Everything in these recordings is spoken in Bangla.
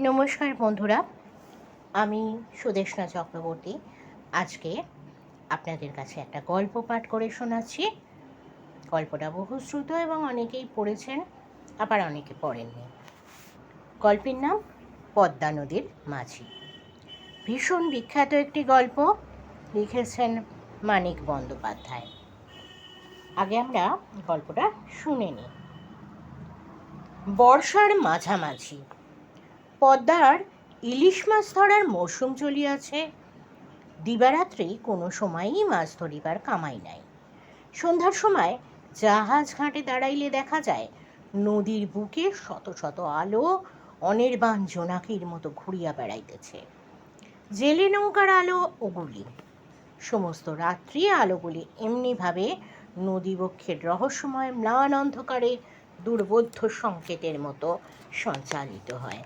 নমস্কার বন্ধুরা, আমি সুদেশনা চক্রবর্তী। আজকে আপনাদের কাছে একটা গল্প পাঠ করে শোনাচ্ছি। গল্পটা বহুশ্রুত এবং অনেকেই পড়েছেন, আবার অনেকে পড়েননি। গল্পের নাম পদ্মা নদীর মাঝি। ভীষণ বিখ্যাত একটি গল্প, লিখেছেন মানিক বন্দ্যোপাধ্যায়। আগে আমরা গল্পটা শুনে নিই। বর্ষার মাঝামাঝি পদ্মার ইলিশ মাছ ধরার মরশুম চলিয়াছে। দিবারাত্রি কোনো সময়ই মাছ ধরিবার কামাই নাই। সন্ধ্যার সময় জাহাজ ঘাটে দাঁড়াইলে দেখা যায়, নদীর বুকে শত শত আলো অনির্বাণ জোনাকির মতো ঘুরিয়া বেড়াইতেছে। জেলে নৌকার আলো ওগুলি। সমস্ত রাত্রি আলোগুলি এমনিভাবে নদীবক্ষের রহস্যময় ম্লান অন্ধকারে দুর্বোধ্য সংকেতের মতো সঞ্চালিত হয়।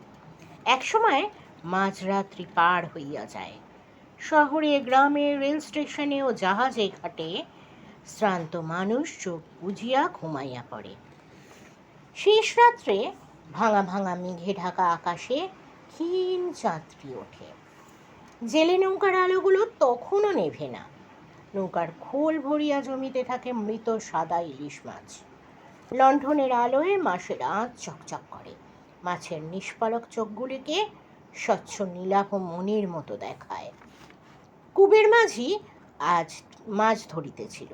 একসময় মাঝরাত্রি পার হইয়া যায়। শহরে, গ্রামে, রেল স্টেশনে ও জাহাজে ঘাটে শ্রান্ত মানুষ চোখ বুঝিয়া ঘুমাইয়া পড়ে। শেষ রাত্রে ভাঙা ভাঙা মেঘে ঢাকা আকাশে ক্ষীণ যাত্রী ওঠে। জেলে নৌকার আলোগুলো তখনও নেভে না। নৌকার খোল ভরিয়া জমিতে থাকে মৃত সাদা ইলিশ মাছ। লণ্ঠনের আলোয় মাসের আঁচ চকচক করে। মাছের নিষ্পালক চোখগুলিকে স্বচ্ছ নীলাভ মনির মতো দেখায়। কুবের মাঝি আজ মাছ ধরিতেছিল।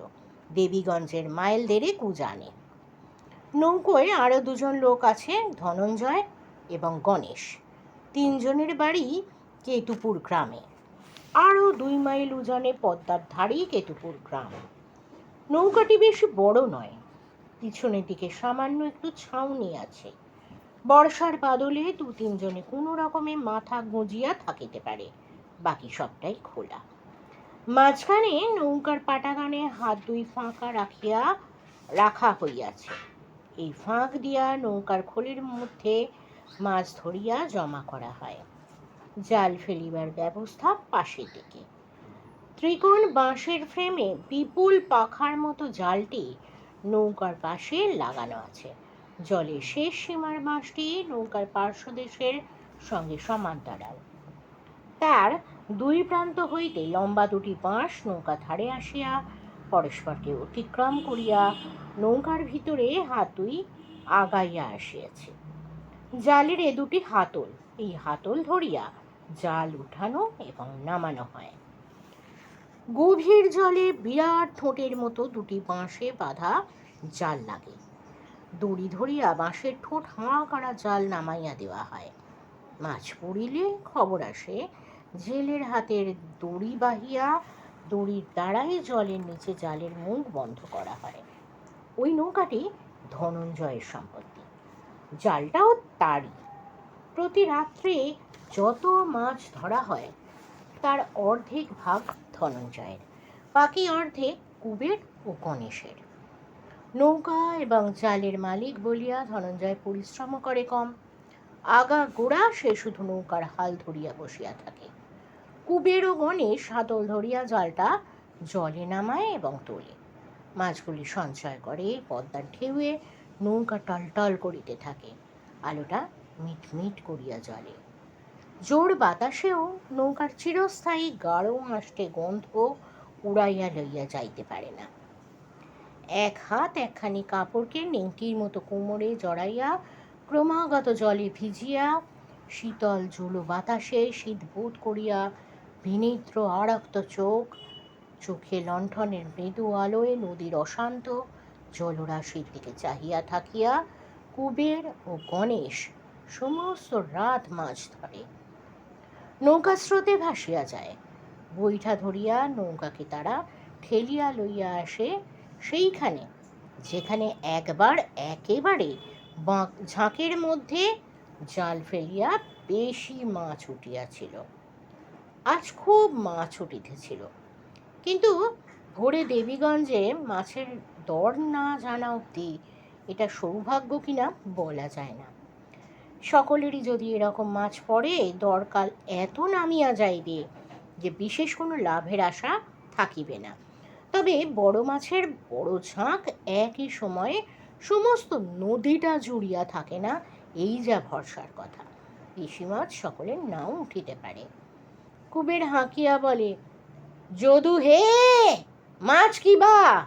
দেবীগঞ্জের মাইল দেড়ে কুজানে নৌকোয় আরও দুজন লোক আছে, ধনঞ্জয় এবং গণেশ। তিনজনের বাড়ি কেতুপুর গ্রামে। আরও দুই মাইল উজানে পদ্মার ধারেই কেতুপুর গ্রাম। নৌকাটি বেশ বড় নয়, পিছনের দিকে সামান্য একটু ছাউনি আছে। বর্ষার বাদলে দু তিনজনে কোনো রকমে মাথা গুঁজিয়া থাকিতে পারে। বাকি সবটাই খোলা। মাঝখানে নৌকার পাটাগানে হাত দুই ফাঁকা রাখিয়া রাখা হইয়াছে। এই ফাঁক দিয়া নৌকার খোলের মধ্যে মাছ ধরিয়া জমা করা হয়। জাল ফেলিবার ব্যবস্থা পাশের দিকে ত্রিকোণ বাঁশের ফ্রেমে বিপুল পাখার মতো জালটি নৌকার পাশে লাগানো আছে। জলের শেষ সীমার বাঁশটি নৌকার পার্শ্বদেশের সঙ্গে সমান্তরাল। তার দুই প্রান্ত হইতে লম্বা দুটি বাঁশ নৌকা ধারে আসিয়া পরস্পরকে অতিক্রম করিয়া নৌকার ভিতরে হাতুই আগাইয়া আসিয়াছে। জালের এ দুটি হাতল, এই হাতল ধরিয়া জাল উঠানো এবং নামানো হয়। গভীর জলে বিরাট ঠোঁটের মতো দুটি বাঁশে বাঁধা জাল লাগে। দড়ি ধরিয়া বাঁশের ঠোঁট হাঁ করা জাল নামাইয়া দেওয়া হয়। মাছ পড়িলে খবর আসে জেলের হাতের দড়ি বাহিয়া দড়ির দ্বারাই জলের নিচে জালের মুখ বন্ধ করা হয়। ওই নৌকাটি ধনঞ্জয়ের সম্পত্তি। জালটাও তারই। প্রতি রাত্রে যত মাছ ধরা হয়, তার অর্ধেক ভাগ ধনঞ্জয়ের, বাকি অর্ধেক কুবের ও গণেশের। নৌকা এবং জালের মালিক বলিয়া ধনঞ্জয় পরিশ্রম করে কম। আগা গোড়া সে শুধু নৌকার হাল ধরিয়া বসিয়া থাকে। কুবের ও গণেশ হাতল ধরিয়া জালটা জলে নামায় এবং তোলে। মাছগুলি সঞ্চয় করে পদ্মার ঢেউয়ে নৌকা টলটল করিতে থাকে। আলোটা মিটমিট করিয়া জ্বলে। জোর বাতাসেও নৌকার চিরস্থায়ী গাঢ় আষ্টে গন্ধ উড়াইয়া লইয়া যাইতে পারে না। এক হাত একখানি কাপড়কে নেংটির মতো কোমরে জড়াইয়া ক্রমাগত জলে ভিজিয়া শীতল জুলো বাতাসে শীত বোধ করিয়া বিনিদ্র আরক্ত চোখ, চোখে লণ্ঠনের মৃদু আলোয় নদীর অশান্ত জলরাশির দিকে চাহিয়া থাকিয়া কুবের ও গণেশ সমস্ত রাত মাছ ধরে। নৌকা স্রোতে ভাসিয়া যায়। বৈঠা ধরিয়া নৌকাকে তারা ঠেলিয়া লইয়া আসে সেইখানে, যেখানে একবার একেবারে বাঁক ঝাঁকের মধ্যে জাল ফেলিয়া বেশি মাছ উঠিয়াছিল। আজ খুব মাছ উঠিতেছিল। কিন্তু ভোরে দেবীগঞ্জে মাছের দর না জানা অবধি এটা সৌভাগ্য কিনা বলা যায় না। সকলেরই যদি এরকম মাছ পড়ে, দরকাল এত নামিয়া যাইবে যে বিশেষ কোনো লাভের আশা থাকিবে না। তবে বড় মাছের বড় ঝাঁক একই সময়ে সমস্ত নদীটা জুড়িয়া থাকে না, এই যা ভরসার কথা। বেশি মাছ সকলের নাও উঠিতে পারে। কুবের হাঁকিয়া বলে, যদু হে, মাছ কি বা?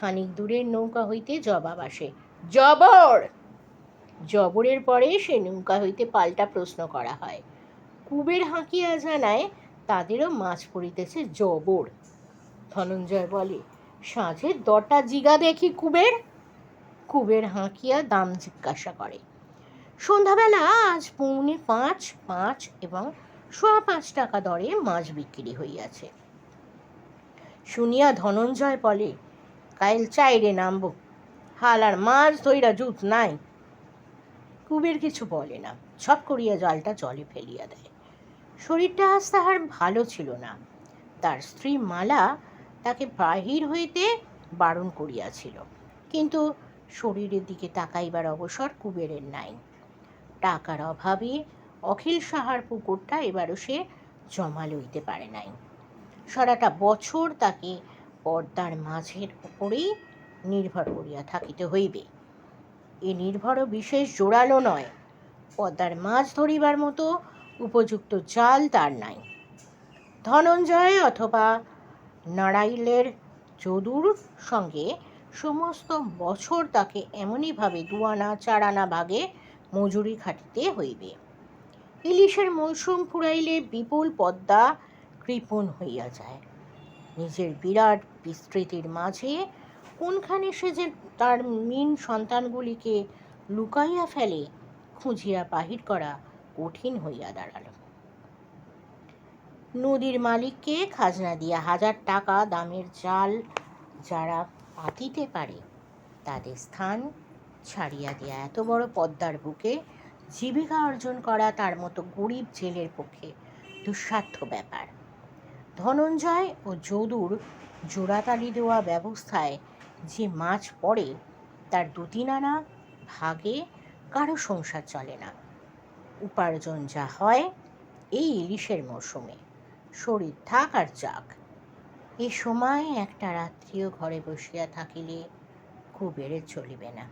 খানিক দূরের নৌকা হইতে জবাব আসে, জবর! জবরের পরে সে নৌকা হইতে পাল্টা প্রশ্ন করা হয়। কুবের হাঁকিয়া জানায়, তাদেরও মাছ পড়িতেছে জবর। ধনঞ্জয় বলে সাঁঝের দটা জিগা দেখি কুবের? কুবের হাঁকিয়া দাম জিজ্ঞাসা করে, সন্ধ্যাবেলা আজ পৌনে পাঁচ পাঁচ এবং সোয়া পাঁচ টাকা দরে মাছ বিক্রি হইয়াছে। শুনিয়া ধনঞ্জয় বলে, কাইল চাইরে নামবো, হাল আর মাছ ধইরা জুত নাই। কুবের কিছু বলে না ছপ করিয়া জালটা জলে ফেলিয়া দেয়। শরীরটা আজ তাহার ভালো ছিল না, তার স্ত্রী মালা তাকে বাহির হইতে বারণ করিয়াছিল। কিন্তু শরীরের দিকে তাকাইবার অবসর কুবেরের নাই। টাকার অভাবে অখিল সাহার পুকুরটা এবারও সে জমা লইতে পারে নাই। সারাটা বছর তাকে পর্দার মাঝের উপরেই নির্ভর করিয়া থাকিতে হইবে। এ নির্ভরও বিশেষ জোরালো নয়। পর্দার মাছ ধরিবার মতো উপযুক্ত জাল তার নাই। ধনঞ্জয় অথবা নারাইলের যদুর সঙ্গে সমস্ত বছর তাকে এমনইভাবে দুয়ানা চারানা ভাগে মজুরি খাটিতে হইবে। ইলিশের মৌসুম ফুরাইলে বিপুল পদ্মা কৃপণ হইয়া যায়। নিজের বিরাট বিস্তৃতির মাঝে কোনখানে সে যে তার মিন সন্তানগুলিকে লুকাইয়া ফেলে, খুঁজিয়া বাহির করা কঠিন হইয়া দাঁড়াল। নদীর মালিককে খাজনা দিয়ে হাজার টাকা দামের জাল যারা পাতিতে পারে, তাদের স্থান ছাড়িয়া দিয়া এত বড় পদ্মার বুকে জীবিকা অর্জন করা তার মতো গরিব জেলের পক্ষে দুঃসাধ্য ব্যাপার। ধনঞ্জয় ও যদুর জোড়াতালি দেওয়া ব্যবস্থায় যে মাছ পড়ে, তার দু তিন আনা ভাগে কারও সংসার চলে না। উপার্জন যা হয়, এই ইলিশের মরশুমে। শরীর থাক আর যাক এ সময় একটা রাত্রিও ঘরে বসিয়া থাকিলে কুবেরে চলিবে না।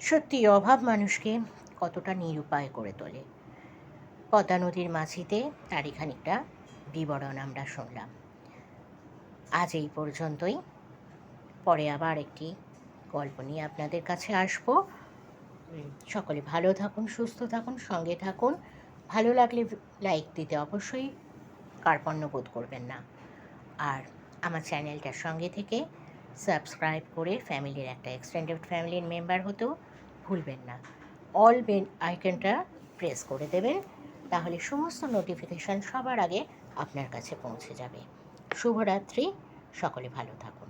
সত্যি অভাব মানুষকে কতটা নিরুপায় করে তোলে। পদ্মা নদীর মাঝিতে তারই খানিকটা বিবরণ আমরা শুনলাম। আজ এই পর্যন্তই। পরে আবার একটি গল্প নিয়ে আপনাদের কাছে আসব। সকলে ভালো থাকুন সুস্থ থাকুন সঙ্গে থাকুন। ভালো লাগলে লাইক দিতে অবশ্যই কার্পণ্য বোধ করবেন না। আর আমার চ্যানেলটার সঙ্গে থেকে সাবস্ক্রাইব করে ফ্যামিলির একটা এক্সটেন্ডেড ফ্যামিলির মেম্বার হতেও ভুলবেন না। অল বেন আইকনটা প্রেস করে দেবেন, তাহলে সমস্ত নোটিফিকেশান সবার আগে আপনার কাছে পৌঁছে যাবে। শুভরাত্রি, সকলে ভালো থাকুন।